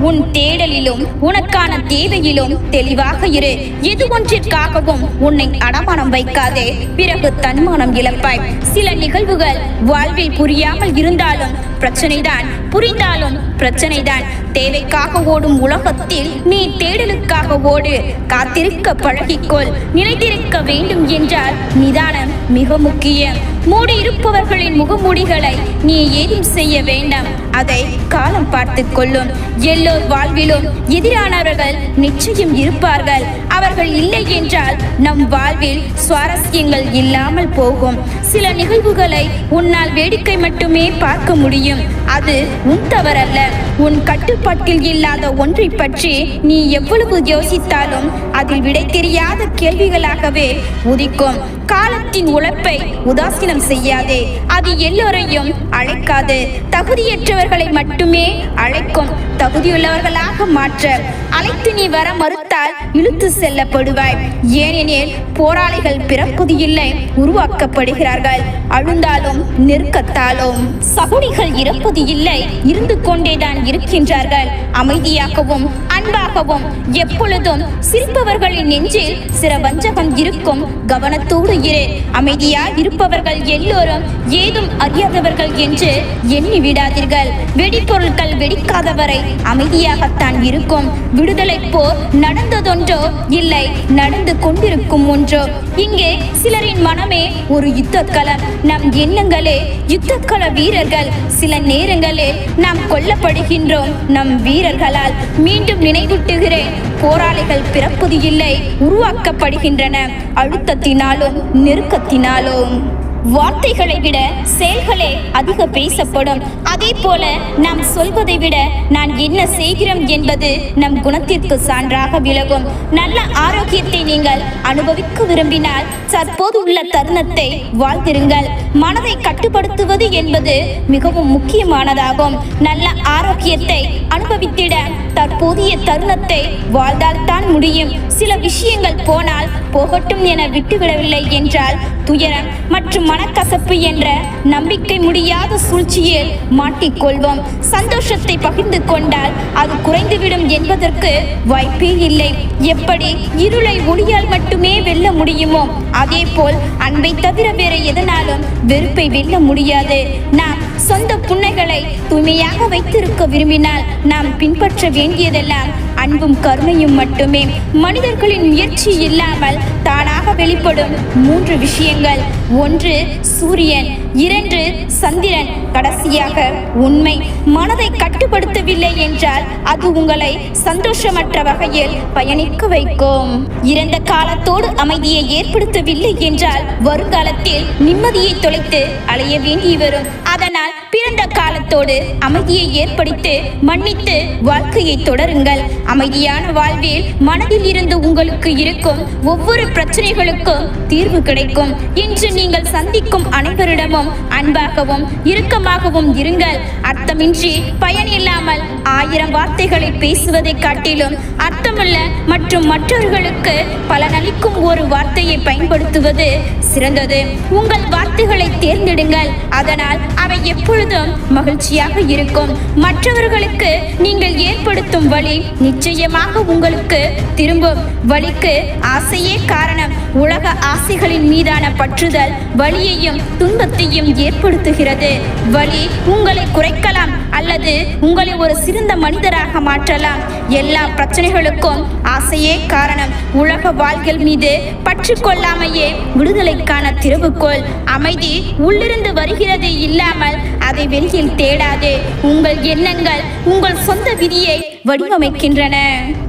உன் தேடலிலும் உனக்கான தேவையிலும் தெளிவாக இரு. எது ஒன்றிற்காகவும் உன்னை அடமானம் வைக்காதே. பிறகு தன்மானம் இழப்பாய். சில நிகழ்வுகள் வாழ்வில் புரியாமல் இருந்தாலும் பிரச்சனைதான். புரிந்தாலும் பிரச்சனைதான். தேவைக்காக ஓடும் உலகத்தில் நீ தேடலுக்காக ஓடு. காத்திருக்க பழகிக்கொள். நிலைத்திருக்க வேண்டும் என்றால் நிதானம் மிக முக்கியம். மூடி இருப்பவர்களின் முகமூடிகளை நீ ஏதும் செய்ய வேண்டாம். அதை காலம் பார்த்து கொள்ளும். எல்லோர் வாழ்விலும் எதிரானவர்கள் நிச்சயம் இருப்பார்கள். அவர்கள் இல்லை என்றால் நம் வாழ்வில் சுவாரஸ்யங்கள் இல்லாமல் போகும். சில நிகழ்வுகளை உன்னால் வேடிக்கை மட்டுமே பார்க்க முடியும். முடியும். அது உன் தவறல்ல. உன் கட்டுப்பாட்டில் இல்லாத ஒன்றை பற்றி நீ எவ்வளவு யோசித்தாலும் அதில் விடை தெரியாத கேள்விகளாகவே உதிக்கும். காலத்தின் உழைப்பை உதாசீனம் செய்யாதே. அது எல்லோரையும் அழைக்காது. தகுதியற்றவர்களை மட்டுமே அழைக்கும். தகுதியுள்ளவர்களாக மாற்ற. அழைத்து நீ வர மறுத்தால் இழுத்து செல்லப்படுவாய். ஏனெனில் போராளிகள் பிறப்பது உருவாக்கப்படுகிறார்கள். அழுந்தாலும் நெருக்கத்தாலும் சகுனிகள் இறப்பது இல்லை. இருந்து கொண்டேதான் இருக்கின்றார்கள். அமைதியாகவும் அன்பாகவும் எப்பொழுதும் சிரிப்பவர்களின் நெஞ்சில் சில வஞ்சகம் இருக்கும். கவனத்தோடு இரு. அமைதியா இருப்பவர்கள் எல்லோரும் ஏதும் அறியாதவர்கள் என்று எண்ணி விடாதீர்கள். வெடிப்பொருட்கள் வெடிக்காதவரை அமைதியாகத்தான் இருக்கும். விடுதலை போர் நடந்ததொன்றோ இல்லை நடந்து கொண்டிருக்கும் ஒன்றோ. இங்கே சிலரின் மனமே ஒரு யுத்தக்களம் நம் எண்ணங்களே யுத்தக்கள வீரர்கள். சில சில நேரங்களில் நாம் கொல்லப்படுகின்றோம். நம் வீரர்களால் மீண்டும் நினைவூட்டுகிறேன். போராளிகள் பிறப்பது இல்லை உருவாக்கப்படுகின்றன. அழுத்தத்தினாலும் நெருக்கத்தினாலும். வார்த்தைகளை விட செயல்களே அதிக பேசப்படும். அதே போல நாம் சொல்வதை விட நான் என்ன செய்கிறோம் என்பது நம் குணத்திற்கு சான்றாக விலகும் நல்ல ஆரோக்கியத்தை நீங்கள் அனுபவிக்க விரும்பினால் தற்போது உள்ள தருணத்தை வாழ்த்திருங்கள் மனதை கட்டுப்படுத்துவது என்பது மிகவும் முக்கியமானதாகும். நல்ல ஆரோக்கியத்தை அனுபவித்திட தற்போதைய தருணத்தை வாழ்ந்தால்தான் முடியும். சில விஷயங்கள் போனால் போகட்டும் என விட்டுவிடவில்லை என்றால் துயரம் மற்றும் மனக்கசப்பு என்ற நம்பிக்கை முடியாத சூழ்ச்சியில் மாட்டிக்கொள்வோம். சந்தோஷத்தை பகிர்ந்து கொண்டால் அது குறைந்துவிடும் என்பதற்கு வாய்ப்பே இல்லை. எப்படி இருளை ஒளியால் மட்டுமே வெல்ல முடியுமோ அதே போல் அன்பை தவிர வேற எதனாலும் வெறுப்பை வெல்ல முடியாது. நாம் சொந்த புன்னைகளை தூய்மையாக வைத்திருக்க விரும்பினால் நாம் பின்பற்ற வேண்டியதெல்லாம் அன்பும் கருணையும் மட்டுமே. மனிதர்களின் முயற்சி இல்லாமல் தானாக வெளிப்படும் மூன்று விஷயங்கள். ஒன்று சூரியன். இரண்டு சந்திரன். கடைசியாக உண்மை. மனதை கட்டுப்படுத்தவில்லை என்றால் அது உங்களை சந்தோஷமற்ற வகையில் பயணிக்க வைக்கும். இறந்த காலத்தோடு அமைதியை ஏற்படுத்தவில்லை என்றால் வருங்காலத்தில் நிம்மதியை தொலைத்து அலைய வேண்டி வரும் அதனால் பிறந்த காலத்தோடு அமைதியை ஏற்படுத்தி மன்னித்து வாழ்க்கையை தொடருங்கள். அமைதியான வாழ்வில் மனதில் இருந்து உங்களுக்கு இருக்கும் ஒவ்வொரு பிரச்சனைகளுக்கும் தீர்வு கிடைக்கும். இன்று நீங்கள் சந்திக்கும் அனைவரிடமும் அன்பாகவும் இறுக்கமாகவும் இருங்கள். அர்த்தமின்றி பயன் இல்லாமல் ஆயிரம் வார்த்தைகளை பேசுவதை காட்டிலும் அர்த்தமுள்ள மற்றும் மற்றவர்களுக்கு பலனளிக்கும் ஒரு வார்த்தையை பயன்படுத்துவது சிறந்தது. உங்கள் வார்த்தைகளை தேர்ந்தெடுங்கள். அதனால் அவை எப்பொழுதும் மகிழ்ச்சியாக இருக்கும். மற்றவர்களுக்கு நீங்கள் ஏற்படுத்தும் வழி நிச்சயமாக உங்களுக்கு திரும்பும். வழிக்கு ஆசையே காரணம். உலக ஆசைகளின் மீதான பற்றுதல் வலியையும் துன்பத்தையும் ஏற்படுத்துகிறது. வலி உங்களை குறைக்கலாம் அல்லது உங்களை ஒரு சிறந்த மனிதராக மாற்றலாம். எல்லா பிரச்சனைகளுக்கும் ஆசையே காரணம். உலக வாழ்கள் மீது பற்று கொள்ளாமையே விடுதலைக்கான திறவுகோள். அமைதி உள்ளிருந்து வருகிறது இல்லாமல் அதை வெளியில் தேடாதே. உங்கள் எண்ணங்கள் உங்கள் சொந்த விதியை வடிவமைக்கின்றன.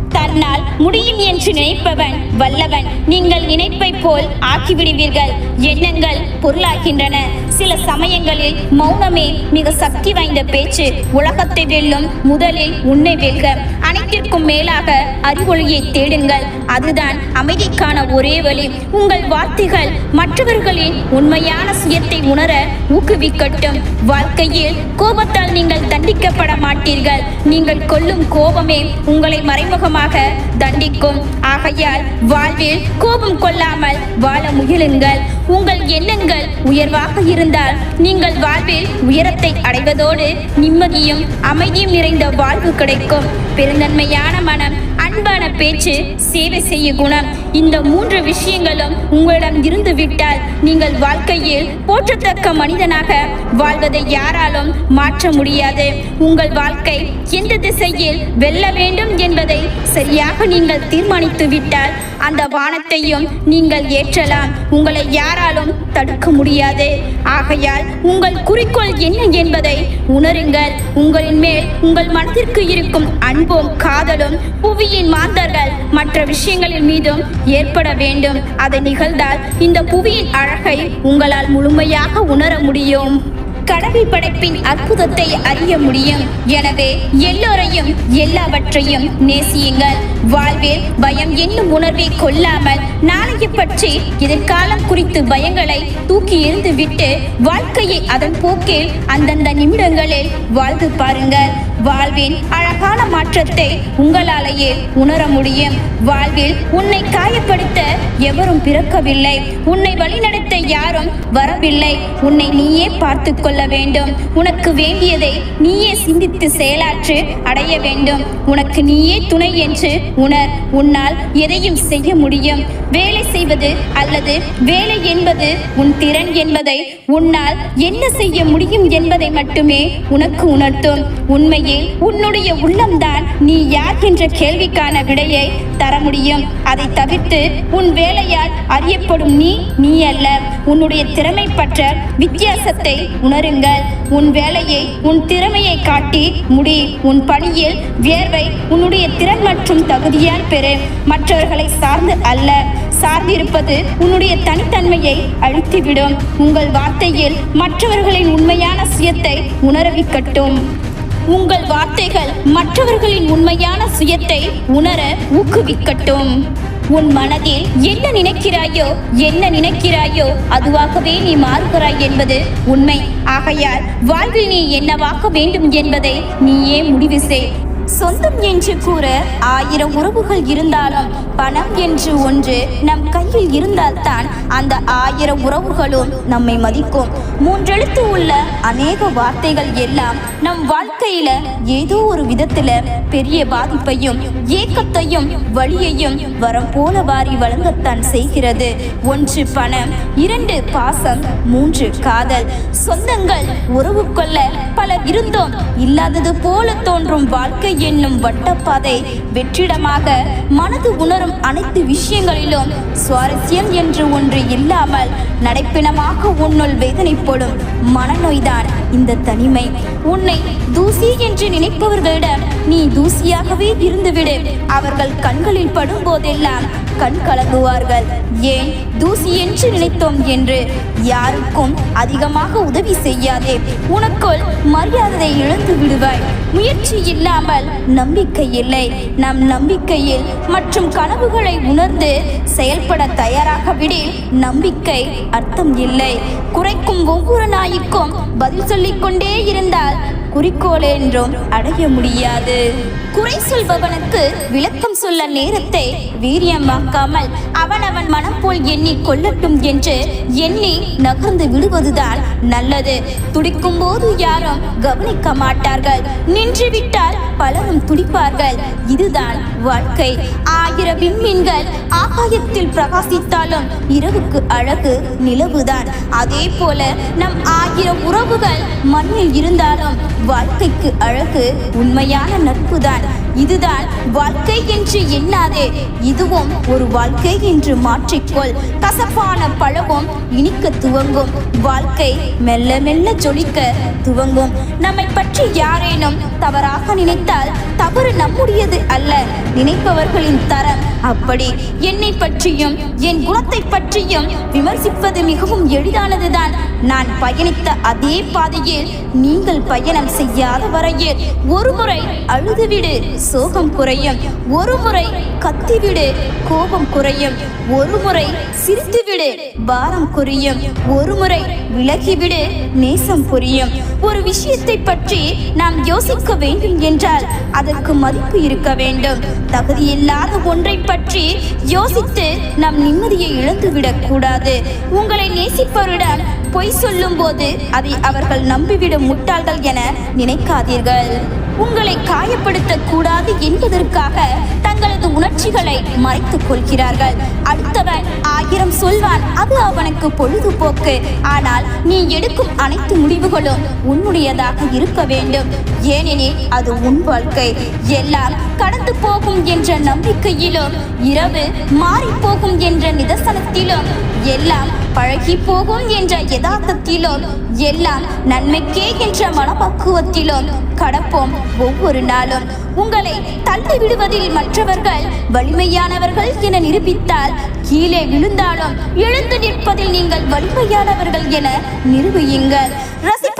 தன்னால் முடியும் என்று நினைப்பவன் வல்லவன். நீங்கள் நினைப்பை போல் ஆக்கிவிடுவீர்கள். எண்ணங்கள் பொருளாகின்றன. சில சமயங்களில் மௌனமே மிக சக்தி வாய்ந்த பேச்சு. உலகத்தை வெல்லும் முதலில் உன்னை வெல்க. அனைத்திற்கும் மேலாக அறிவொளியை தேடுங்கள். அதுதான் அமைதிக்கான ஒரே வழி. உங்கள் வார்த்தைகள் மற்றவர்களின் உண்மையான சுயத்தை உணர ஊக்குவிக்கட்டும். வாழ்க்கையில் கோபத்தால் நீங்கள் தண்டிக்கப்பட மாட்டீர்கள். நீங்கள் கொள்ளும் கோபமே உங்களை மறைமுகமாக தண்டிக்கும். ஆகையால் வாழ்வில் கோபம் கொள்ளாமல் வாழ முயலுங்கள். உங்கள் எண்ணங்கள் உயர்வாக இருந்தால் நீங்கள் வாழ்வில் உயரத்தை அடைவதோடு நிம்மதியும் அமைதியும் நிறைந்த வாழ்வு கிடைக்கும். பெருந்தன்மையான மனம் அன்பான பேச்சு சேவை செய்ய குணம். இந்த மூன்று விஷயங்களும் உங்களிடம் இருந்து விட்டால் நீங்கள் வாழ்க்கையில் போற்றத்தக்க மனிதனாக வாழ்வதை யாராலும் மாற்ற முடியாது. உங்கள் வாழ்க்கை எந்த திசையில் வெல்ல வேண்டும் என்பதை சரியாக நீங்கள் தீர்மானித்து விட்டால் அந்த வானத்தையும் நீங்கள் ஏற்றலாம். உங்களை யாராலும் தடுக்க முடியாது. ஆகையால் உங்கள் குறிக்கோள் என்ன என்பதை உணருங்கள். உங்களின் மேல் உங்கள் மனதிற்கு இருக்கும் அன்பும் காதலும் புவியின் மாந்தர்கள் மற்ற விஷயங்களின் மீதும் ஏற்பட வேண்டும். அதை நிகழ்ந்தால் இந்த புவியின் அழகை உங்களால் முழுமையாக உணர முடியும். கடவுள் படைப்பின் அற்புதத்தை அறிய முடியும். எனவே எல்லோரையும் எல்லாவற்றையும் நேசியுங்கள். வாழ்வில் பயம் என்னும் உணர்வை கொள்ளாமல் நாளைய பற்றி எதிர்காலம் குறித்து பயங்களை தூக்கி எறிந்து விட்டு வாழ்க்கையை அதன் போக்கில் அந்தந்த நிமிடங்களில் வாழ்ந்து பாருங்கள். வாழ்வின் அழகான மாற்றத்தை உங்களாலேயே உணர முடியும். வாழ்வில் உன்னை காயப்படுத்த எவரும் பிறக்கவில்லை. உன்னை வழிநடத்த யாரும் வரவில்லை. உன்னை நீயே பார்த்து கொள்ள வேண்டும். உனக்கு வேண்டியதை நீயே சிந்தித்து செயலாற்று அடைய வேண்டும். உனக்கு நீயே துணை என்று உணர். உன்னால் எதையும் செய்ய முடியும். வேலை செய்வது அல்லது வேலை என்பது உன் திறன் என்பதை உன்னால் என்ன செய்ய முடியும் என்பதை மட்டுமே உனக்கு உணர்த்தும். உண்மையில் உன்னுடைய உள்ளம்தான் நீ யார் என்ற கேள்விக்கான விடையை தர முடியும். அதை தவிர்த்து உன் வேலையால் அறியப்படும் நீ நீ அல்ல. உன்னுடைய திறமை பற்ற வித்தியாசத்தை உணருங்கள். உன் வேலையை உன் திறமையை காட்டி முடி. உன் பணியில் வியர்வை உன்னுடைய திறன் மற்றும் தகுதியால் பெறு. மற்றவர்களை சார்ந்து அல்ல. சார்ந்திருப்பது உன்னுடைய தனித்தன்மையை அழித்துவிடும். உங்கள் வார்த்தையில் மற்றவர்களின் உண்மையான சுயத்தை உணரவிக்கட்டும். உங்கள் வார்த்தைகள் மற்றவர்களின் உண்மையான சுயத்தை உணர ஊக்குவிக்கட்டும். உன் மனதில் என்ன நினைக்கிறாயோ என்ன நினைக்கிறாயோ அதுவாகவே நீ மாறுகிறாய் என்பது உண்மை. ஆகையால் வாழ்வில் நீ என்னவாக வேண்டும் என்பதை நீயே முடிவு செய். சொந்தம் என்று கூற ஆயிரம் உறவுகள் இருந்தாலும் பணம் என்று ஒன்று நம் கையில் இருந்தால்தான் அந்த ஆயிரம் உறவுகளும் நம்மை மதிக்கும். மூன்றெழுத்து உள்ள அநேக வார்த்தைகள் எல்லாம் நம் வாழ்க்கையில ஏதோ ஒரு விதத்துல பெரிய பாதிப்பையும் ஏக்கத்தையும் வழியையும் வரம் போல வாரி வழங்கத்தான் செய்கிறது. ஒன்று பணம் இரண்டு பாசம் மூன்று காதல். சொந்தங்கள் உறவு கொள்ள பலர் இருந்தோம். இல்லாதது போல தோன்றும் வாழ்க்கை என்னும் வட்டப்பாதை வெற்றிடமாக மனது உணரும் அனைத்து விஷயங்களிலும் சுவாரஸ்யம் என்று ஒன்று இல்லாமல் நடைப்பிணமாக உன்னுள் வேதனைப்படும் மனநோய்தான். இந்த தனிமை. உன்னை தூசி என்று நினைப்பவர்களிடம் நீ தூசியாகவே இருந்துவிடு. அவர்கள் கண்களில் படும் போதெல்லாம் கண் கலங்குவார்கள். ஏன் தூசி என்று நினைத்தோம் என்று? யாருக்கும் அதிகமாக உதவி செய்யாதே. உனக்குள் மரியாதை இழந்து விடுவாய். முயற்சி இல்லாமல் நம்பிக்கை இல்லை. நம் நம்பிக்கையில் மற்றும் கனவுகளை உணர்ந்து செயல்பட தயாராக விடில் நம்பிக்கை அர்த்தம் இல்லை. குறைக்கும் ஒவ்வொரு நாய்க்கும் பதில் சொல்லிக் சொல்லிக்கொண்டே இருந்தாள். குறிக்கோள் என்றும் அடைய முடியாது. குறை சொல்பவனுக்கு விளக்கம் சொல்ல நேரத்தை வீரியமாக்காமல் அவனவன் மனம் போல் எண்ணி கொள்ளட்டும் என்று எண்ணி நகர்ந்து விடுவதுதான் நல்லது. துடிக்கும் போது யாரும் கவனிக்க மாட்டார்கள். நின்றுவிட்டால் பலரும் துடிப்பார்கள். இதுதான் வாழ்க்கை. ஆயிரம் விண்மீன்கள் ஆகாயத்தில் பிரகாசித்தாலும் இரவுக்கு அழகு நிலவுதான். அதே போல நம் ஆயிரம் உறவுகள் மண்ணில் இருந்தாலும் வாழ்க்கைக்கு அழகு உண்மையான நட்புதான். இதுதான் வாழ்க்கை என்று எண்ணாதே. இதுவும் ஒரு வாழ்க்கை என்று மாற்றிக்கொள். கசப்பான பழமும் இனிக்க துவங்கும். வாழ்க்கை மெல்ல மெல்ல ஜொலிக்க துவங்கும். நம்மை பற்றி யாரேனும் தவறாக நினைத்தால் தவறு நம்முடையது அல்ல. நினைப்பவர்களின் தரம் அப்படி. என்னை பற்றியும் என் குணத்தை பற்றியும் விமர்சிப்பது மிகவும் எளிதானதுதான். நான் பயணித்த அதே பாதையில் நீங்கள் பயணம் செய்யாத வரையில் ஒருமுறை அழுதுவிடு. சோகம் குறையும். ஒரு முறை கத்திவிடு கோபம் குறையும். ஒரு முறை சிரித்துவிடு பாரம் குறையும். ஒரு முறை விலகிவிடு நேசம் புரியும். ஒரு விஷயத்தை பற்றி நாம் யோசிக்க வேண்டும் என்றால் அதற்கு மதிப்பு இருக்க வேண்டும். தகுதியில்லாத ஒன்றை பற்றி யோசித்து நாம் நிம்மதியை இழந்துவிடக் கூடாது. உங்களை நேசிப்பவரிடம் பொய் சொல்லும்போது அதை அவர்கள் நம்பிவிடும் முட்டாள்கள் என நினைக்காதீர்கள். உங்களை காயப்படுத்த கூடாது என்பதற்காக தங்களது உணர்ச்சிகளை மறைத்துக் கொள்கிறார்கள். அடுத்தவன் ஆயிரம் சொல்வான் அது அவனுக்கு பொழுதுபோக்கு. ஆனால் நீ எடுக்கும் அனைத்து முடிவுகளும் உன்னுடையதாக இருக்க வேண்டும். ஏனெனில் அது உன் வாழ்க்கை. எல்லாம் கடந்து போகும் என்ற நம்பிக்கையிலும் இரவு மாறிப்போகும் என்ற நிதர்சனத்திலும் எல்லாம் பழகி போகும் என்ற யதார்த்தத்திலோ எல்லாம் நன்மைக்கே என்ற மனப்பக்குவத்திலோ கடப்போம் ஒவ்வொரு நாளும். உங்களை தள்ளி விடுவதில் மற்றவர்கள் வலிமையானவர்கள் என நிரூபித்தால் கீழே விழுந்தாலும் எழுந்து நிற்பதில் நீங்கள் வலிமையானவர்கள் என நிரூபியுங்கள்.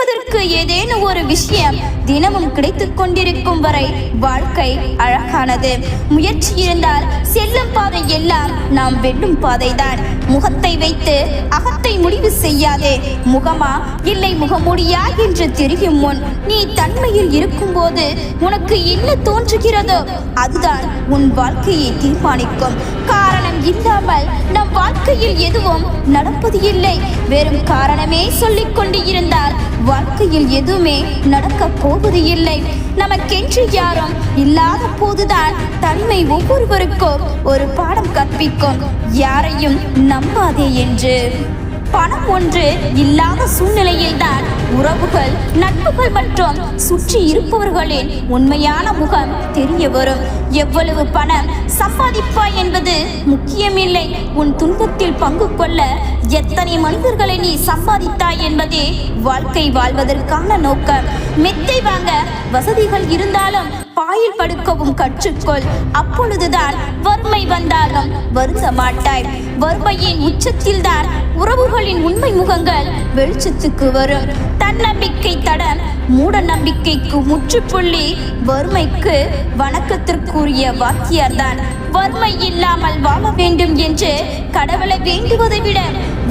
ரசிப்பதற்கு ஏதேனும் ஒரு விஷயம் தினமும் கிடைத்துக் கொண்டிருக்கும் வரை வாழ்க்கை அழகானது. முயற்சி இருந்தால் செல்லும் பாதை எல்லாம் நாம் வெல்லும் பாதைதான். முகத்தை வைத்து அகத்தை முடிவு செய்யாதே. முகமா? இல்லை முகமுடியா? என்று தெரியும் முன் நீ தன்மையில் இருக்கும்போது உனக்கு என்ன தோன்றுகிறதோ அதுதான் உன் வாழ்க்கையை தீர்மானிக்கும். காரணம் இல்லாமல் நம் வாழ்க்கையில் எதுவும் நடப்பது இல்லை. வெறும் காரணமே சொல்லிக் கொண்டு இருந்தால் வாழ்க்கையில் எதுவுமே நடக்கப் போவது இல்லை. நமக்கென்று யாரும் இல்லாத போதுதான் தனிமை ஒவ்வொருவருக்கும் ஒரு பாடம் கற்பிக்கும். யாரையும் நம்பாதே என்று. பணம் ஒன்று இல்லாத சூழ்நிலையில்தான் உறவுகள் நட்புகள் மற்றும் சுற்றி இருப்பவர்களின் உண்மையான முகம் தெரிய வரும். எவ்வளவு பணம் சம்பாதிப்பாய் என்பது முக்கியமில்லை. உன் துன்பத்தில் பங்கு கொள்ள எத்தனை மனிதர்களை நீ சம்பாதித்தாய் என்பதே வாழ்க்கை வாழ்வதற்கான நோக்கம். மெத்தை வாங்க வசதிகள் இருந்தாலும் பாயில் படுக்கவும் கற்றுக்கொள். அப்பொழுதுதான் வறுமை வந்தாலும் வருந்த மாட்டாய். வறுமையின் உச்சத்தில்தான் உறவுகளின் உண்மை முகங்கள் வெளிச்சத்துக்கு வரும். தன்னம்பிக்கை தடம் மூட நம்பிக்கைக்கு முற்றுப்புள்ளி வறுமைக்கு வணக்கத்திற்குரிய வாக்கியார்தான் வறுமை இல்லாமல் வாழ வேண்டும் என்று கடவுளை வேண்டுவதை விட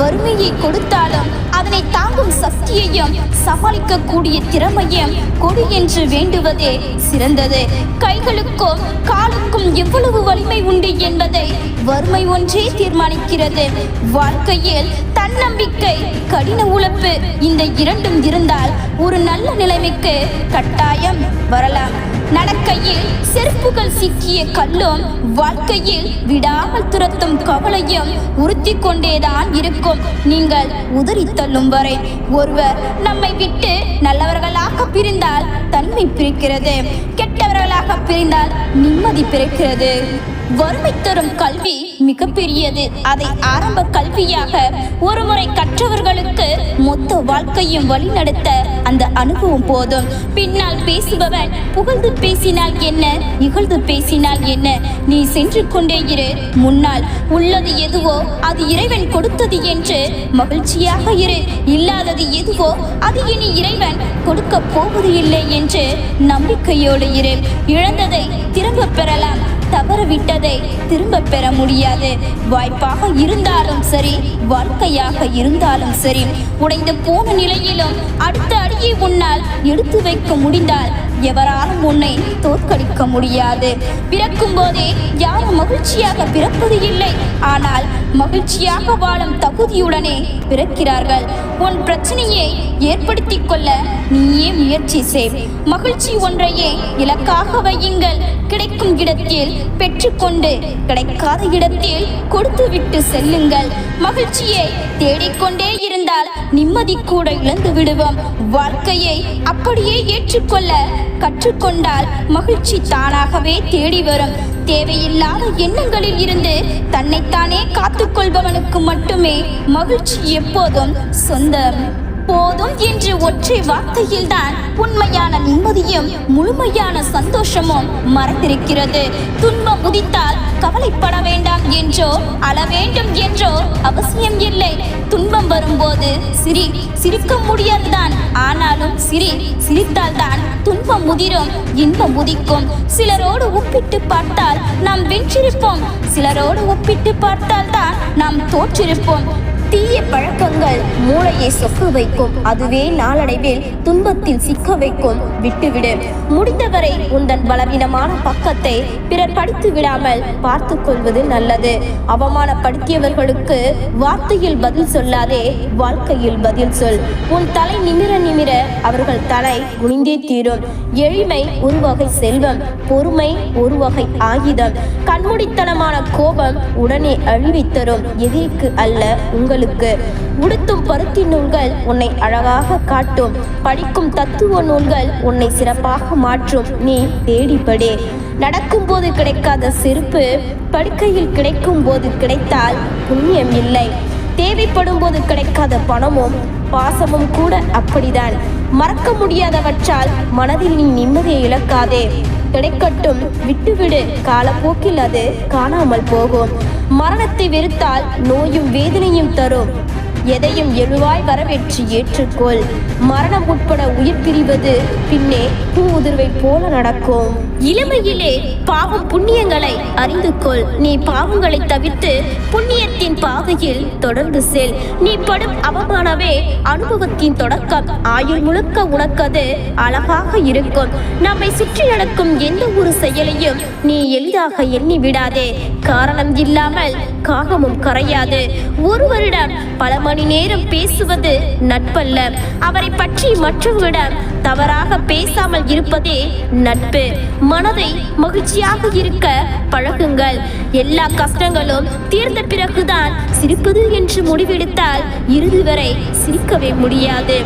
வறுமையை கொடுத்தாலும் அதனை தாங்கும் சக்தியையும் சமாளிக்கக்கூடிய திறமையும் கொடு என்று வேண்டுவதே சிறந்தது. கைகளுக்கும் காலுக்கும் எவ்வளவு வலிமை உண்டு என்பதை வறுமை ஒன்றே தீர்மானிக்கிறது. வாழ்க்கையில் தன்னம்பிக்கை கடின உழைப்பு இந்த இரண்டும் இருந்தால் ஒரு நல்ல நிலைமைக்கு கட்டாயம் வரலாம். நடக்கையில் செருப்புகள் சிக்கிய கல்லும் வாழ்க்கையில் விடாமல் துரத்தும் கவலையும் உறுத்தி கொண்டேதான் இருக்கும். நீங்கள் உதறி தள்ளும் வரை ஒருவர் நம்மை விட்டு நல்லவர்களாக பிரிந்தால் தன்மை பிரிக்கிறது கெட்டவர்களாக பிரிந்தால் நிம்மதி பிறக்கிறது. வறுமை தரும் கல்வி மிகப்பெரியது. அதை ஆரம்ப கல்வியாக ஒருமுறை கற்றவர்களுக்கு மொத்த வாழ்க்கையும் வழிநடத்த அந்த அனுபவம் போதும். பின்னால் பேசுபவன் புகழ்ந்து பேசினால் என்ன இகழ்ந்து பேசினால் என்ன? நீ சென்று கொண்டே இரு. முன்னால் உள்ளது எதுவோ அது இறைவன் கொடுத்தது என்று மகிழ்ச்சியாக இரு. இல்லாதது எதுவோ அது இனி இறைவன் கொடுக்க போவது இல்லை என்று நம்பிக்கையோடு இரு. இழந்ததை திரும்ப பெறலாம். தவறவிட்டதை திரும்ப பெற முடியாது. வாய்ப்பாக இருந்தாலும் சரி வாழ்க்கையாக இருந்தாலும் சரி உடைந்து போன நிலையிலும் அடுத்த அடியை உன்னால் எடுத்து வைக்க முடிந்தால் எவராலும் உன்னை தோற்கடிக்க முடியாது. பிறக்கும் போதே யாரும் மகிழ்ச்சியாக பிறப்பது இல்லை. ஆனால் மகிழ்ச்சியாக வாழும் தகுதியுடனே பிறக்கிறார்கள். உன் பிரச்சனையை ஏற்படுத்திக் கொள்ள நீயே முயற்சி செய். மகிழ்ச்சி ஒன்றையே இலக்காக வையுங்கள். கிடைக்கும் இடத்தில் பெற்றுக்கொண்டு கிடைக்காத இடத்தில் கொடுத்துவிட்டு செல்லுங்கள். மகிழ்ச்சியை தேடிக்கொண்டே இருந்தால் நிம்மதி கூட இழந்து விடுவோம். வாழ்க்கையை அப்படியே ஏற்றுக்கொள்ள கற்றுக்கொண்டால் மகிழ்ச்சி தானாகவே தேடி வரும். தேவையில்லாத எண்ணங்களில் இருந்து தன்னைத்தானே காத்துக்கொள்பவனுக்கு மட்டுமே மகிழ்ச்சி எப்போதும் சொந்தம். போதும் என்று ஒற்றை வார்த்தையில்தான் உண்மையான நிம்மதியும் முழுமையான சந்தோஷமும் மறைந்திருக்கிறது. துன்பம் உதித்தால் கவலைப்பட வேண்டாம் என்றோ அழ வேண்டும் என்றோ அவசியம் இல்லை. துன்பம் வரும்போது சிரி சிரிக்க முடியாதுதான். ஆனாலும் சிரி சிரித்தால்தான் துன்பம் முதிரும் இன்பம் உதிக்கும். சிலரோடு ஒப்பிட்டு பார்த்தால் நாம் வென்றிருப்போம். சிலரோடு ஒப்பிட்டு பார்த்தால் தான் நாம் தோற்றிருப்போம். தீய பழக்கங்கள் மூளையை சொக்க வைக்கும். அதுவே நாளடைவில் துன்பத்தில் சிக்க வைக்கும். விட்டுவிடு. முடிந்தவரை உந்தன் பலவீனமான பக்கத்தை பிறர் படித்து விடாமல் பார்த்து கொள்வது நல்லது. அவமானப்படுத்தியவர்களுக்கு வார்த்தையில் பதில் சொல்லாதே வாழ்க்கையில் பதில் சொல். உன் தலை நிமிர நிமிர அவர்கள் தலை குனிந்தே தீரும். எளிமை ஒரு வகை செல்வம் பொறுமை ஒரு வகை ஆயுதம். கண்மூடித்தனமான கோபம் உடனே அழிவை தரும். எதிரிக்கு அல்ல நூல்களுக்கு உடுத்தும் பருத்தி நூல்கள் உன்னை அழகாக காட்டும். படிக்கும் தத்துவ நூல்கள் உன்னை சிறப்பாக மாற்றும். நீ தேடிப்படே. நடக்கும்போது கிடைக்காத செருப்பு படுக்கையில் கிடைக்கும் போது கிடைத்தால் புண்ணியம் இல்லை. தேவைப்படும் போது கிடைக்காத பணமும் பாசமும் கூட அப்படிதான் மறக்க முடியாதவற்றால் மனதில் நீ நிம்மதியை இழக்காதே. கிடைக்கட்டும் விட்டுவிடு. காலப்போக்கில் அது காணாமல் போகும். மரணத்தை வெறுத்தால் நோயும் வேதனையும் தரும். எதையும் எழுவாய் வரவேற்று ஏற்றுக்கொள். மரணம் உட்பட உயிர் பிரிவது பின்னே பூ உதிர்வை போல நடக்கும். இளமையிலே பாவம் புண்ணியங்களை அறிந்து கொள் நீ பாவங்களை தவிர்த்து புண்ணியத்தின் பாதையில் தொடர்ந்து செல். நீ படும் அவமானமே அனுபவத்தின் தொடக்கம். ஆயுள் முழுக்க உனக்கது அழகாக இருக்கும். நம்மை சுற்றி நடக்கும் எந்த ஒரு செயலையும் நீ எளிதாக எண்ணி விடாதே. காரணம் இல்லாமல் காகமும் கரையாது. ஒருவரிடம் பல மணி நேரம் பேசுவது நட்பல்ல. அவரை பற்றி மற்றவரிடம் தவறாக பேசாமல் இருப்பதே நட்பு. மனதை மகிழ்ச்சியாக இருக்க பழகுங்கள். எல்லா கஷ்டங்களும் தீர்ந்த பிறகுதான் சிரிப்பது என்று முடிவெடுத்தால் இறுதி வரை சிரிக்கவே முடியாது.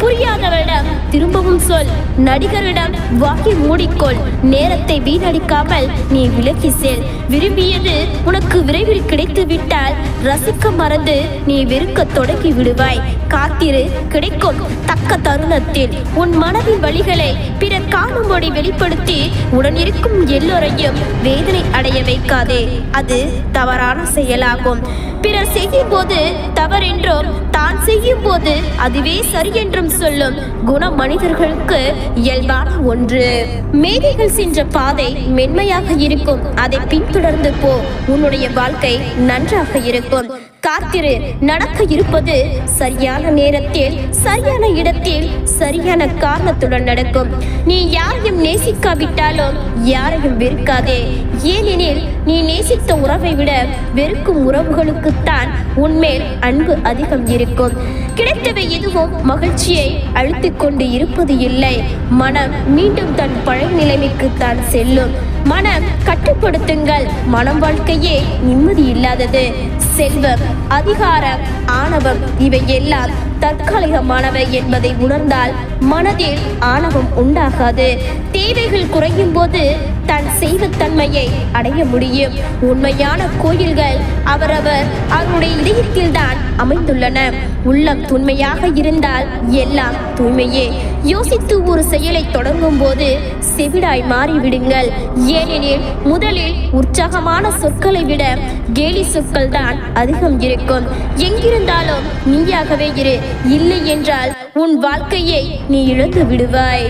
புரியாதவரிடம் திரும்பவும் சொல். நடிகரிடம் வாக்கி மூடிக்கொள். நேரத்தை வீணடிக்காமல் நீ விலகி செல். விரும்பியது உனக்கு விரைவில் கிடைத்து விட்டால் ரசிக்க மறந்து நீ வெறுக்க தொடங்கி விடுவாய். காத்திரு கிடைக்கும் தக்க தருணத்தில். உன் மனதின் வழிகளை பிறர் காணும்படி வெளிப்படுத்தி உடன் இருக்கும் எல்லோரையும் வேதனை அடைய வைக்காதே. அது தவறான செயலாகும். பிறர் செய்யும் போது தவறென்றும் தான் செய்யும் போது அதுவே சரி என்றும் சொல்லும் குண மனிதர்களுக்கு இயல்பான ஒன்று. மேதைகள் சென்ற பாதை மென்மையாக இருக்கும். அதை பின்தொடர்ந்து போ. உன்னுடைய வாழ்க்கை நன்றாக இருக்கும். காத்திரு. நடக்க இருப்பது சரியான நேரத்தில் சரியான இடத்தில் சரியான காரணத்துடன் நடக்கும். நீ யாரையும் நேசிக்காவிட்டாலும் யாரையும் வெறுக்காதே. ஏனெனில் நீ நேசித்த உறவை விட வெறுக்கும் உறவுகளுக்குத்தான் உன்மேல் அன்பு அதிகம் இருக்கும். கிடைத்தவை எதுவும் மகிழ்ச்சியை அழுத்திக் கொண்டு இருப்பது இல்லை. மனம் மீண்டும் தன் பழைய நிலைமைக்கு தான் செல்லும். மனம் கட்டுப்படுத்துங்கள். மனம் வாழ்க்கையே நிம்மதி இல்லாதது. செல்வம் அதிகாரம் ஆணவம் இவை எல்லாம் தற்காலிகமானவை என்பதை உணர்ந்தால் மனதில் ஆணவம் உண்டாகாது. தேவைகள் குறையும் போது தன் செய்வத்தன்மையை அடைய முடியும். உண்மையான கோயில்கள் அவரவர் அவருடைய இதயத்தில்தான் அமைந்துள்ளன. உள்ளம் தூய்மையாக இருந்தால் எல்லாம் தூய்மையே. யோசித்து ஒரு செயலை தொடங்கும் போது செவிடாய் மாறிவிடுங்கள். ஏனெனில் முதலில் உற்சாகமான சொற்களை விட கேலி சொற்கள் தான் அதிகம் இருக்கும். எங்கிருந்தாலும் நீயாகவே இரு. இல்லை என்றால் உன் வாழ்க்கையை நீ இழந்து விடுவாய்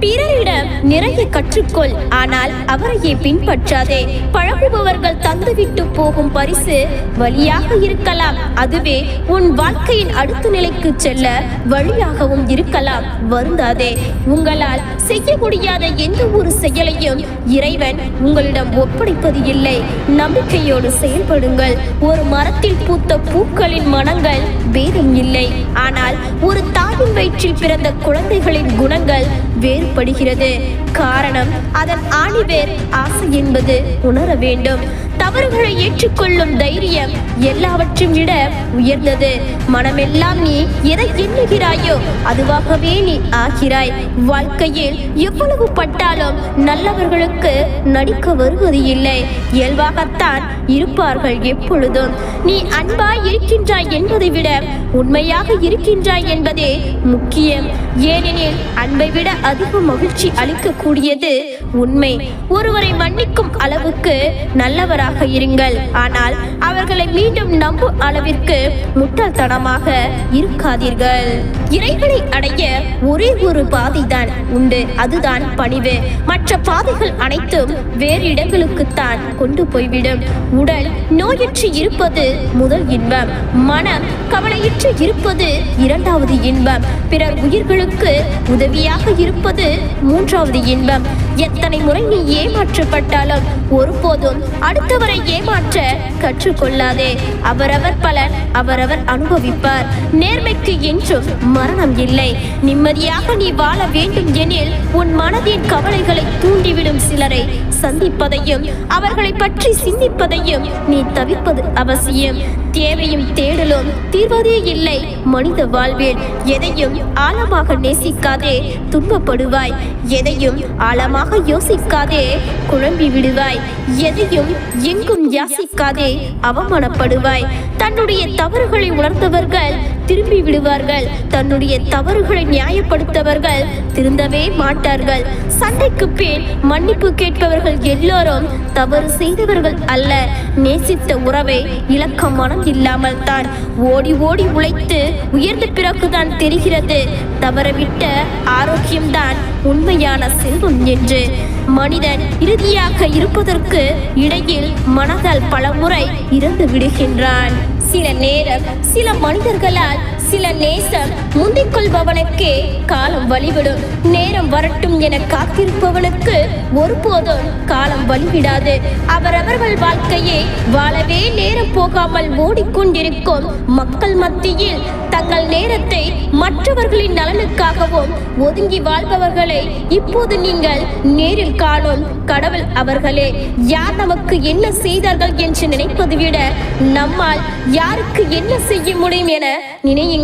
பிறரிடம் நிறைய கற்றுக்கொள். ஆனால் அவரையே பின்பற்றாதே. பழகுபவர்கள் தந்துவிட்டு போகும் பரிசு வழியாக இருக்கலாம். அதுவே உன் வாழ்க்கையின் அடுத்த நிலைக்கு செல்ல வழியாகவும் இருக்கலாம். வருந்தாதே. உங்களால் செய்ய முடியாத எந்த ஒரு செயலையும் இறைவன் உங்களிடம் ஒப்படைப்பது இல்லை. நம்பிக்கையோடு செயல்படுங்கள். ஒரு மரத்தில் பூத்த பூக்களின் மனங்கள் பேதம் இல்லை. ஆனால் ஒரு தாயின் வயிற்றில் பிறந்த குழந்தைகளின் குணங்கள் வேறு வேறுபடுகிறது காரணம் அதன் ஆணிவேர் ஆசை என்பது உணர வேண்டும். தவறுகளை ஏற்றுக்கொள்ளும் தைரியம் எல்லாவற்றையும் விட உயர்ந்தது. மனமெல்லாம் நீ எதை எண்ணுகிறாயோ அதுவாகவே நீ ஆகிறாய். வாழ்க்கையில் எவ்வளவு பட்டாலும் நல்லவர்களுக்கு நடிக்க வருவது இல்லை. இயல்பாகத்தான் இருப்பார்கள் எப்பொழுதும். நீ அன்பாய் இருக்கின்றாய் என்பதை விட உண்மையாக இருக்கின்றாய் என்பதே முக்கியம். ஏனெனில் அன்பை விட அதிக மகிழ்ச்சி அளிக்கக்கூடியது உண்மை. ஒருவரை மன்னிக்கும் அளவுக்கு நல்லவராக இருங்கள். ஆனால் அவர்களை மீண்டும் நம்பும் அளவிற்கு முட்டாள்தனமாக இருக்காதீர்கள். இறைகளை அடைய ஒரே ஒரு பாதைதான் உண்டு. அதுதான் பணிவு. மற்ற பாதைகள் அனைத்தும் வேறு இடங்களுக்குத்தான் கொண்டு போய்விடும். உடல் நோயற்று இருப்பது முதல் இன்பம். மனம் கவலையற்று இருப்பது இரண்டாவது இன்பம். பிறர் உயிர்களுக்கு உதவியாக இருப்பது மூன்றாவது இன்பம். எத்தனை முறை நீ ஏமாற்றப்பட்டாலும் ஒருபோதும் அடுத்தவரை ஏமாற்ற கற்றுக்கொள்ளாதே. அவரவர் பலன் அவரவர் அனுபவிப்பார். நேர்மைக்கு என்றும் மரணம் இல்லை. நிம்மதியாக நீ வாழ வேண்டும் எனில் உன் மனதின் கவலைகளை தூண்டிவிடும் சிலரை சந்திப்பதையும் அவர்களை பற்றி சிந்திப்பதையும் நீ தவிர்ப்பது அவசியம். தேவையும் தேடலும் தீர்வதே இல்லை. மனித வாழ்வில் எதையும் ஆழமாக நேசிக்காதே துன்பப்படுவாய். எதையும் ஆழமாக யோசிக்காதே குழம்பி விடுவாய். எதையும் எங்கும் யாசிக்காதே அவமானப்படுவாய். தன்னுடைய தவறுகளை உணர்ந்தவர்கள் திரும்பி விடுவார்கள். தன்னுடைய தவறுகளை நியாயப்படுத்தவர்கள் திருந்தவே மாட்டார்கள். சண்டைக்கு பின் மன்னிப்பு கேட்பவர்கள் எல்லோரும் தவறு செய்தவர்கள் அல்ல. நேசித்த உறவை இழக்க மனம் இல்லாமல் தான் ஓடி ஓடி உழைத்து உயர்ந்த பிறகுதான் தெரிகிறது. தவறவிட்ட ஆரோக்கியம்தான் உண்மையான செல்வம் என்று. மனிதன் இறுதியாக இருப்பதற்கு இடையில் மனதால் பலமுறை இறந்து விடுகின்றான் சில நேரம் சில மனிதர்களால் சில நேசம் முந்திக் கொள்பவனுக்கே காலம் வழிவிடும். நேரம் வரட்டும் என காத்திருப்பவனுக்கு ஒருபோதும் காலம் வழிவிடாது. அவரவர்கள் வாழ்க்கையை வாழவே நேரம் போகாமல் ஓடிக்கொண்டிருக்கும் மக்கள் மத்தியில் தங்கள் நேரத்தை மற்றவர்களின் நலனுக்காகவும் ஒதுங்கி வாழ்பவர்களை இப்போது நீங்கள் நேரில் காணும் கடவுள் அவர்களே. யார் நமக்கு என்ன செய்தார்கள் என்று நினைப்பதை விட நம்மால் யாருக்கு என்ன செய்ய முடியும் என நினையுங்கள்.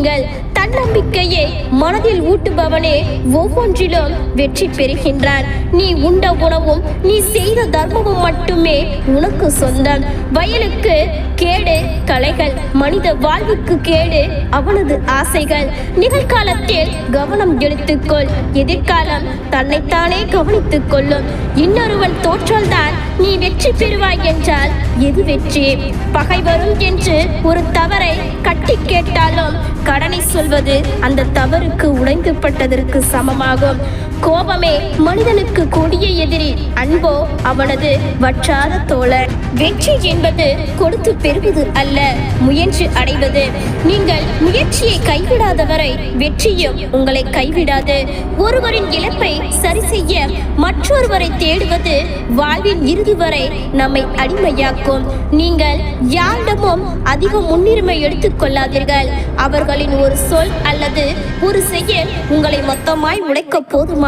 தன்னம்பிக்கையை மனதில் ஊட்டுபவனே ஒவ்வொன்றிலும் வெற்றி பெறுகின்றான் நீ உண்ட உணவும் நீ செய்த தர்மமும் மட்டுமே உனக்கு சொந்தம். வயலுக்கு கேடு கலைகள் மனித வாழ்வுக்கு கேடு அவனது ஆசைகள். நிகழ்காலத்தில் கவனம் எடுத்துக்கொள். எதிர்காலம் தன்னைத்தானே கவனித்துக் கொள்ளும். இன்னொருவன் தோற்றால்தான் நீ வெற்றி பெறுவாய் என்றால் எது வெற்றி? பகை வரும் என்று ஒரு தவறை கட்டி கேட்டாலும் கடனை சொல்வது அந்த தவறுக்கு உடைந்துபட்டதற்கு சமமாகும். கோபமே மனிதனுக்கு கொடிய எதிரி. அன்போ அவனது வற்றாத தோழர். வெற்றி என்பது கொடுத்து பெறுவது அல்ல முயன்று அடைவது. நீங்கள் முயற்சியை கைவிடாதவரை வெற்றியும் உங்களை கைவிடாது. ஒருவரின் இழப்பை சரி செய்ய மற்றொருவரை தேடுவது வாழ்வின் இறுதி வரை நம்மை அடிமையாக்கும். நீங்கள் யாரிடமும் அதிக முன்னுரிமை எடுத்துக் கொள்ளாதீர்கள். அவர்களின் ஒரு சொல் அல்லது ஒரு செயல் உங்களை மொத்தமாய் உடைக்க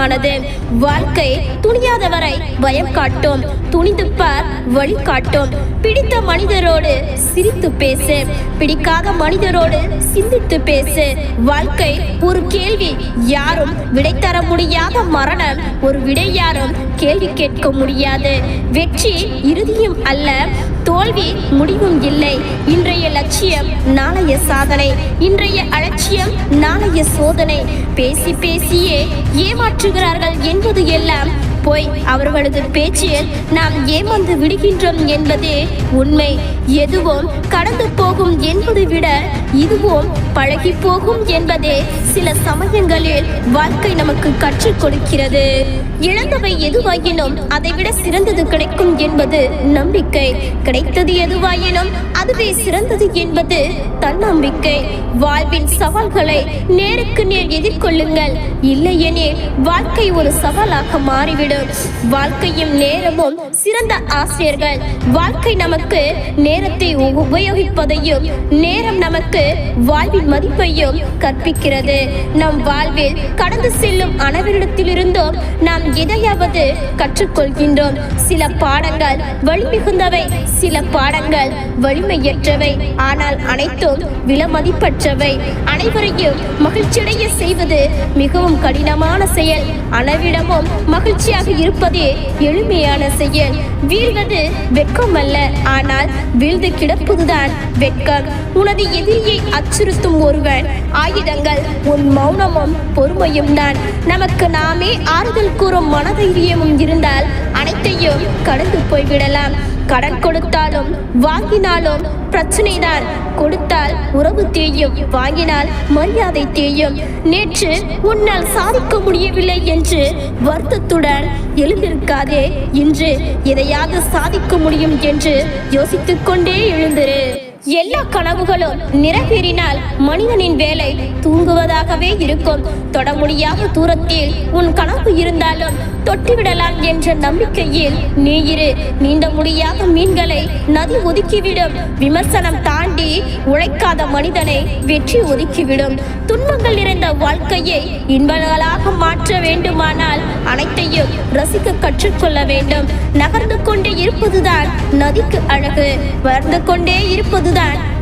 போதுமானது வாழ்க்கை துணியாதவரை பயம் காட்டும். துணிந்து பார் வழி காட்டும். பிடித்த மனிதரோடு சிரித்து பேசு. பிடிக்காத மனிதரோடு சிந்தித்து பேசு. வாழ்க்கை ஒரு கேள்வி யாரும் விடை தர முடியாத மரணம். ஒரு விடை யாரும் கேள்வி கேட்க முடியாது. வெற்றி இறுதியும் அல்ல தோல்வி முடிவும் இல்லை. இன்றைய லட்சியம் நாளைய சாதனை. இன்றைய அலட்சியம் நாளைய சோதனை. பேசி பேசியே ஏமாற்றுகிறார்கள் என்பது எல்லாம் போய். அவர்களது பேச்சில் நாம் ஏமாந்து விடுகின்றோம் என்பதே உண்மை. எதுவும் கடந்து போகும் என்பதை விட இதுவும் பழகி போகும் என்பதே சில சமயங்களில் வாழ்க்கை நமக்கு கற்றுக் கொடுக்கிறது. இழந்தவை எதுவாயினும் அதைவிட சிறந்தது கிடைக்கும் என்பது நம்பிக்கை. கிடைத்தது எதுவாயினும் அதுவே சிறந்தது என்பது தன்னம்பிக்கை. வாழ்வின் சவால்களை நேருக்கு நேர் எதிர்கொள்ளுங்கள். இல்லையெனில் வாழ்க்கை ஒரு சவாலாக மாறிவிடும். வாழ்க்கையும் நேரமும் சிறந்த ஆசிரியர்கள். வாழ்க்கை நமக்கு நேர நேரத்தை உபயோகிப்பதையும் நேரம் நமக்கு வாழ்வின் மதிப்பையும் கற்பிக்கிறது. நம் வாழ்வில் கடந்து செல்லும் அனைவரிடத்திலிருந்தும் நாம் எதையாவது கற்றுக்கொள்கின்றோம். சில பாடங்கள் வலிமிகுந்தவை சில பாடங்கள் வலிமையற்றவை. ஆனால் அனைத்தும் விலமதிப்பற்றவை. அனைவரையும் மகிழ்ச்சியடைய செய்வது மிகவும் கடினமான செயல். அனைவிடமும் மகிழ்ச்சியாக இருப்பதே எளிமையான செயல். வீழ்வது வெட்கம் அல்ல ஆனால் வீழ்ந்து கிடப்பதுதான் வெட்கம். உனது எதிரியை அச்சுறுத்தும் ஒருவன். ஆயுதங்கள் உன் மௌனமும் பொறுமையும் தான். நமக்கு நாமே ஆறுதல் கூறும் மனதைரியமும் இருந்தால் அனைத்தையும் கடந்து போய்விடலாம். கடன் கொடுத்தாலும் வாங்கினாலும் பிரச்சனைதான். கொடுத்தால் உறவு தேயும் வாங்கினால் மரியாதை தேயும். நேற்று உன்னால் சாதிக்க முடியவில்லை என்று வருத்தத்துடன் எழுந்திருக்காதே. இன்று எதையாவது சாதிக்க முடியும் என்று யோசித்துக்கொண்டே எழுந்திரு. எல்லா கனவுகளும் நிறைவேறினால் மனிதனின் வேலை தூங்குவதாகவே இருக்கும். தொட முடியாத தூரத்தில் உன் கனவு இருந்தாலும் தொட்டுவிடலாம் என்ற நம்பிக்கையில் நீ இரு. நீந்த முடியாத மீன்களை நதி ஒதுக்கிவிடும். விமர்சனம் தாண்டி உழைக்காத மனிதனை வெற்றி ஒதுக்கிவிடும். துன்பங்கள் நிறைந்த வாழ்க்கையை இன்பங்களாக மாற்ற வேண்டுமானால் அனைத்தையும் ரசிக்க கற்றுக்கொள்ள வேண்டும். நகர்ந்து கொண்டே இருப்பதுதான் நதிக்கு அழகு. வளர்ந்து கொண்டே இருப்பதுதான்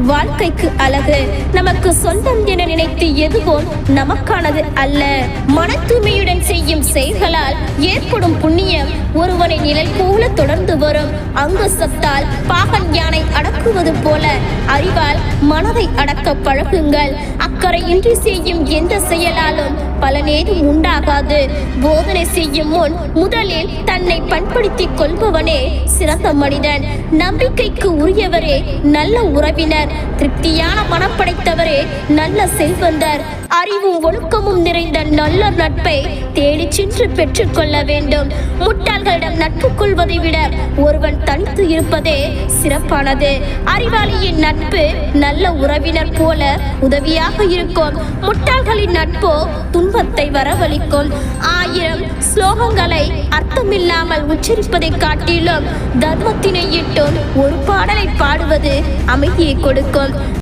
வாழ்க்கைக்கு அழகு. நமக்கு சொந்தம் என நினைத்து எதுவும் நமக்கானது அல்ல. மன தூய்மையுடன் செய்யும் செயல்களால் ஏற்படும் புண்ணியம் ஒருவனை நிழல் போல தொடர்ந்து வரும். அங்கு சத்தால் பாகன் யானை அடக்குவது போல அறிவால் மனதை அடக்க பழகுங்கள். அக்கறையின்றி செய்யும் எந்த செயலாலும் பலனேதும் உண்டாகாது. போதனை செய்யும் முன் முதலில் தன்னை பண்படுத்திக் கொள்பவனே சிறந்த மனிதன். நம்பிக்கைக்கு உரியவரே நல்ல உறவினர். திருப்தியான மனப்படைத்தவரே நல்ல செல்வந்தர். அறிவும் ஒழுக்கமும் நிறைந்த நல்ல நட்பை தேடி சென்று பெற்றுக்கொள்ள வேண்டும். முட்டாள்களிடம் நட்பு கொள்வதை விட ஒருவன் தனித்து இருப்பதே சிறப்பானது. அறிவாளியின் நட்பு நல்ல உறவினர் போல உதவியாக இருக்கும். முட்டாள்களின் நட்போ துன்பத்தை வரவழைக்கும். ஆயிரம் ஸ்லோகங்களை அர்த்தமில்லாமல் உச்சரிப்பதை காட்டிலும் தர்மத்தினை இட்டும் ஒரு பாடலை பாடுவது அமை அமைதியை கொடுக்கும்.